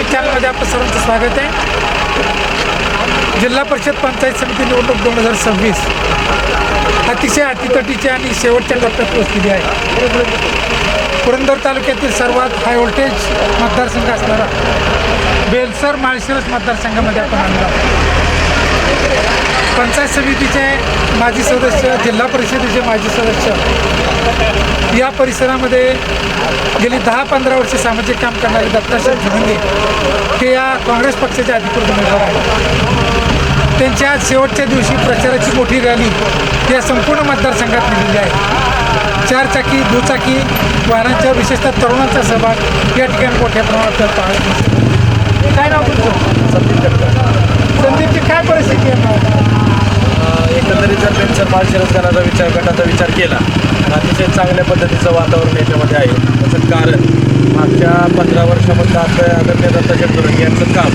News चॅनलमध्ये आपलं सर्वांचं स्वागत आहे. जिल्हा परिषद पंचायत समिती निवडणूक दोन हजार सव्वीस. अतिशय अटीतटीची आणि शेवटच्या टप्प्यात पोहोचलेली आहे. पुरंदर तालुक्यातील सर्वात हाय व्होल्टेज मतदारसंघ असणारा बेलसर माळशिरस मतदारसंघामध्ये आपण आणलो आहोत. पंचायत समितीचे माजी सदस्य जिल्हा परिषदेचे माजी सदस्य. या परिसरामध्ये गेली दहा पंधरा वर्षे सामाजिक काम करणारे दत्ताशेठ झुंगे हे. या काँग्रेस पक्षाचे अधिकृत उमेदवार आहेत. त्यांच्या आज शेवटच्या दिवशी प्रचाराची मोठी रॅली या संपूर्ण मतदारसंघात निघाली आहे. चारचाकी दुचाकी वाहनांच्या विशेषतः तरुणांचा सहभाग या ठिकाणी मोठ्या प्रमाणात आपल्याला काय नाव तुमचं? संदीपची काय परिस्थिती आहे? एकंदरीत जर पाच माळशिरसकरांचा विचार गटाचा विचार केला तर अतिशय चांगल्या पद्धतीचं वातावरण याच्यामध्ये आहे. त्याचं कारण मागच्या पंधरा वर्षामध्ये आता आदरणीय दत्ता दुरंगे यांचं काम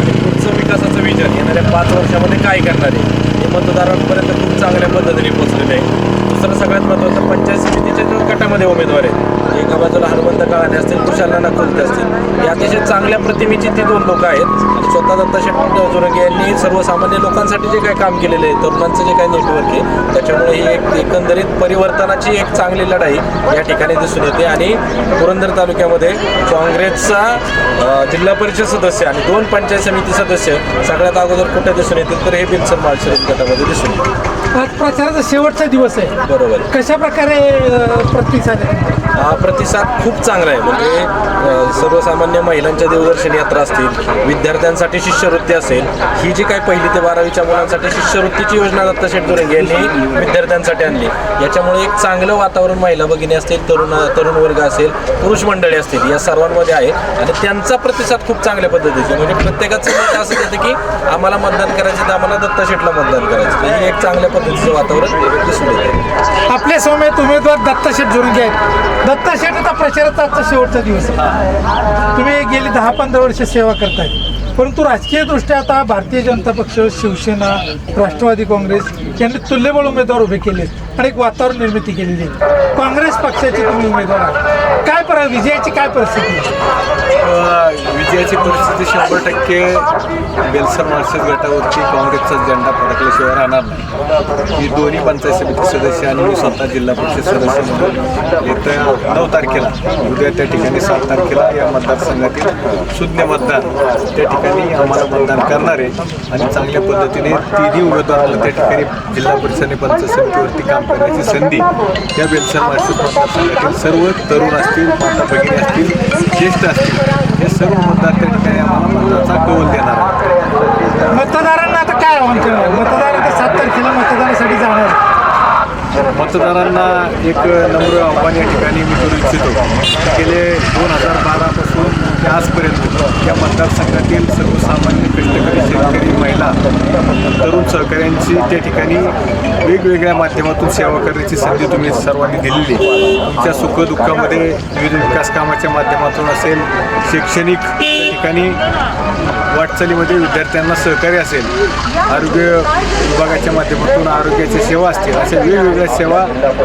आणि पुढचं विकासाचं विजन येणाऱ्या पाच वर्षामध्ये काय करणार आहे हे मतदारांपर्यंत खूप चांगल्या पद्धतीने पोहोचलेलं आहे. दुसरं सगळ्यात महत्त्वाचं पंचायत समितीच्या जो गटामध्ये उमेदवार आहेत एका बाजूला हनुमंत काळाने असतील कुशाला नागपूरते असतील हे अतिशय चांगल्या प्रतिमेची ती दोन लोक आहेत. आणि स्वतः दत्ताशेठ जोरंगे यांनी सर्वसामान्य लोकांसाठी जे काही काम केलेलं आहे तरुणांचं जे काही नेटवर्क आहे त्याच्यामुळे ही एक एकंदरीत परिवर्तनाची एक चांगली लढाई या ठिकाणी दिसून येते. आणि पुरंदर तालुक्यामध्ये काँग्रेसचा जिल्हा परिषद सदस्य आणि दोन पंचायत समिती सदस्य सगळ्यात अगोदर कुठे दिसून येतील तर हे बिनसर माळशिरस गटामध्ये दिसून येतील प्रचाराचा शेवटचा दिवस आहे. बरोबर. कशा प्रकारे प्रतिसाद आहे? प्रतिसाद खूप चांगला आहे. म्हणजे सर्वसामान्य महिलांच्या देवदर्शन यात्रा असतील विद्यार्थ्यांसाठी शिष्यवृत्ती असेल ही जी काय पहिली ते बारावीच्या मुलांसाठी शिष्यवृत्तीची योजना दत्ता शेटदुरंगे यांनी विद्यार्थ्यांसाठी आणली. याच्यामुळे एक चांगलं वातावरण महिला भगिनी असतील तरुण तरुण वर्ग असेल पुरुष मंडळी असतील या सर्वांमध्ये आहे. आणि त्यांचा प्रतिसाद खूप चांगल्या पद्धतीचे. म्हणजे प्रत्येकाचं मत असं येतं की आम्हाला मतदान करायचं तर आम्हाला दत्ता शेटला मतदान करायचं हे एक चांगल्या पद्धतीचं वातावरण दिसून येतं. आपल्यासमोर उमेदवार दत्ताशेठ जोरंगे आहेत. दत्ता आता प्रचाराचा आजचा शेवटचा दिवस तुम्ही गेली दहा पंधरा वर्ष सेवा करताय. परंतु राजकीयदृष्ट्या आता भारतीय जनता पक्ष शिवसेना राष्ट्रवादी काँग्रेस यांनी तुल्यबळ उमेदवार उभे केले आणि एक वातावरण निर्मिती केलेली आहे. काँग्रेस पक्षाचे तुम्ही उमेदवार काय पर विजयाची काय परिस्थिती सध्याची परिस्थिती शंभर टक्के बेलसर मार्क्सिस्ट गटावरती काँग्रेसचा झेंडा फडकल्याशिवाय राहणार नाही. मी दोन्ही पंचायत समिती सदस्य आणि मी स्वतः जिल्हा परिषद सदस्य म्हणून येत्या नऊ तारखेला उद्या त्या ठिकाणी सात तारखेला या मतदारसंघातील शून्य मतदान त्या ठिकाणी आम्हाला मतदान करणार आहे आणि चांगल्या पद्धतीने तिन्ही उमेदवारांना त्या ठिकाणी जिल्हा परिषद आणि पंचायत समितीवरती काम करण्याची संधी या बेलसर मार्क्सिस्ट मतदारसंघातील सर्व तरुण असतील माता भगिनी असतील ज्येष्ठ असतील हे सर्व मतदार मतदानाचा कौल देणार मतदारांना आता काय आव्हान करणार? मतदार आता सात तारखेला मतदानासाठी जाणार. मतदारांना एक नम्र आव्हान या ठिकाणी मी करू इच्छितो. गेले दोन हजार बारापासून ते आजपर्यंत या मतदारसंघातील सर्वसामान्य तरुण सहकाऱ्यांची त्या ठिकाणी वेगवेगळ्या माध्यमातून सेवा करण्याची संधी तुम्ही सर्वांनी दिलेली तुमच्या सुखदुःखामध्ये विविध विकास कामाच्या माध्यमातून असेल शैक्षणिक ठिकाणी वाटचालीमध्ये विद्यार्थ्यांना सहकार्य असेल आरोग्य विभागाच्या माध्यमातून आरोग्याच्या सेवा असतील अशा वेगवेगळ्या सेवा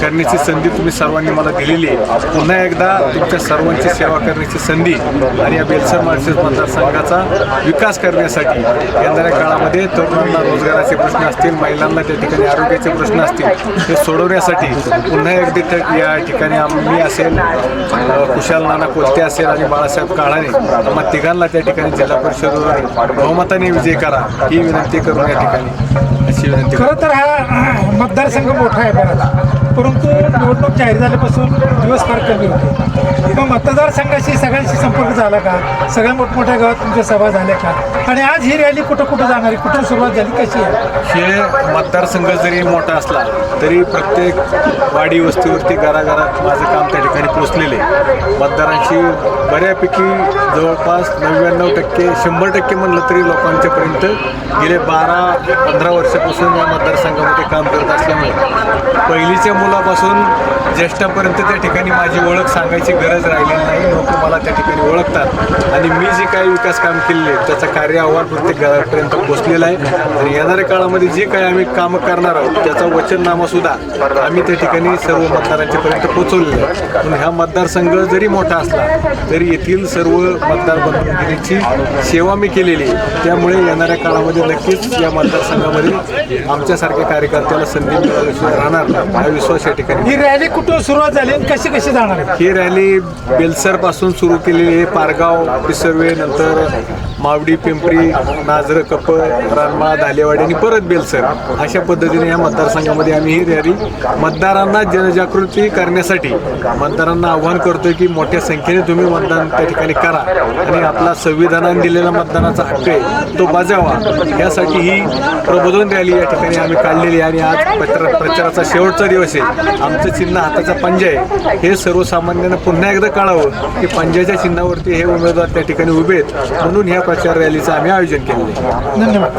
करण्याची संधी तुम्ही सर्वांनी मला दिलेली आहे. पुन्हा एकदा तुमच्या सर्वांची सेवा करण्याची संधी आणि या बेलसर मार्सेस मतदारसंघाचा विकास करण्यासाठी येणाऱ्या काळामध्ये तरुणांना रोजगाराचे प्रश्न असतील महिलांना त्या ठिकाणी आरोग्याचे प्रश्न असतील ते सोडवण्यासाठी पुन्हा एकदा या ठिकाणी आम्ही असेल कुशाल नाना कोलते असेल आणि बाळासाहेब काळाने आम्हा तिघांना त्या ठिकाणी जिल्हा परिषद बहुमताने विजय करा. ही विनंती करून या ठिकाणी अशी विनंती खरं तर हा मतदारसंघ मोठा आहे बराच परंतु निवडणूक जाहीर झाल्यापासून दिवस फार कमी होते. मग मतदारसंघाशी सगळ्यांशी संपर्क झाला का? सगळ्या मोठमोठ्या गावात तुमच्या सभा झाल्या का? आणि आज ही रॅली कुठं कुठं जाणार? आहे कुठून सुरुवात झाली? कशी आहे? हे मतदारसंघ जरी मोठा असला तरी प्रत्येक वाडी वस्तीवरती घराघरात माझं काम त्या ठिकाणी पोचलेले मतदारांशी बऱ्यापैकी जवळपास नव्याण्णव टक्के शंभर टक्के म्हणलं तरी लोकांच्यापर्यंत गेले बारा पंधरा वर्षापासून या मतदारसंघामध्ये काम करत असल्यामुळे. पहिलीच्या मुलापासून ज्येष्ठापर्यंत त्या ठिकाणी माझी ओळख सांगायची गरज राहिलेली नाही. लोक मला त्या ठिकाणी ओळखतात. आणि मी जे काही विकास काम केलेले त्याचं कार्य अहवाल प्रत्येक घरापर्यंत पोचलेला आहे. आणि येणाऱ्या काळामध्ये जे काही आम्ही कामं करणार आहोत त्याचा वचननामा सुद्धा आम्ही त्या ठिकाणी सर्व मतदारांच्यापर्यंत पोचवलेलं आहे. म्हणून ह्या मतदारसंघ जरी मोठा असला तरी येथील सर्व मतदार बंधूंची सेवा मी केलेली आहे. त्यामुळे येणाऱ्या काळामध्ये नक्कीच या मतदारसंघामध्ये आमच्यासारख्या कार्यकर्त्याला संधी राहणार हा विश्वास या ठिकाणी. ही रॅली कुठून सुरुवात झाली आणि कशी कशी जाणार आहे? ही रॅली बेलसरपासून सुरू केलेली आहे. पारगाव पिसर्वे नंतर मावडी पिंपरी नाझर कप रानमाळा धालेवाडी आणि परत बेलसर. अशा पद्धतीने या मतदारसंघामध्ये आम्ही ही रॅली मतदारांना जनजागृती करण्यासाठी मतदारांना आव्हान करतोय की मोठ्या संख्येने तुम्ही मतदान त्या ठिकाणी करा. आणि आपला संविधानाने दिलेला मतदानाचा हक्क आहे तो बजावा. यासाठी ही प्रबोधन रॅली या ठिकाणी आम्ही काढलेली आहे आणि आज पत्र प्रचाराचा शेवटचा दिवस आहे. आमचं चिन्ह हाताचा पंजा आहे. हे सर्वसामान्यांना पुन्हा एकदा कळावं की पंजाच्या चिन्हावरती हे उमेदवार त्या ठिकाणी उभे आहेत. म्हणून ह्या प्रचार रॅलीचं आम्ही आयोजन केलेलं आहे. धन्यवाद.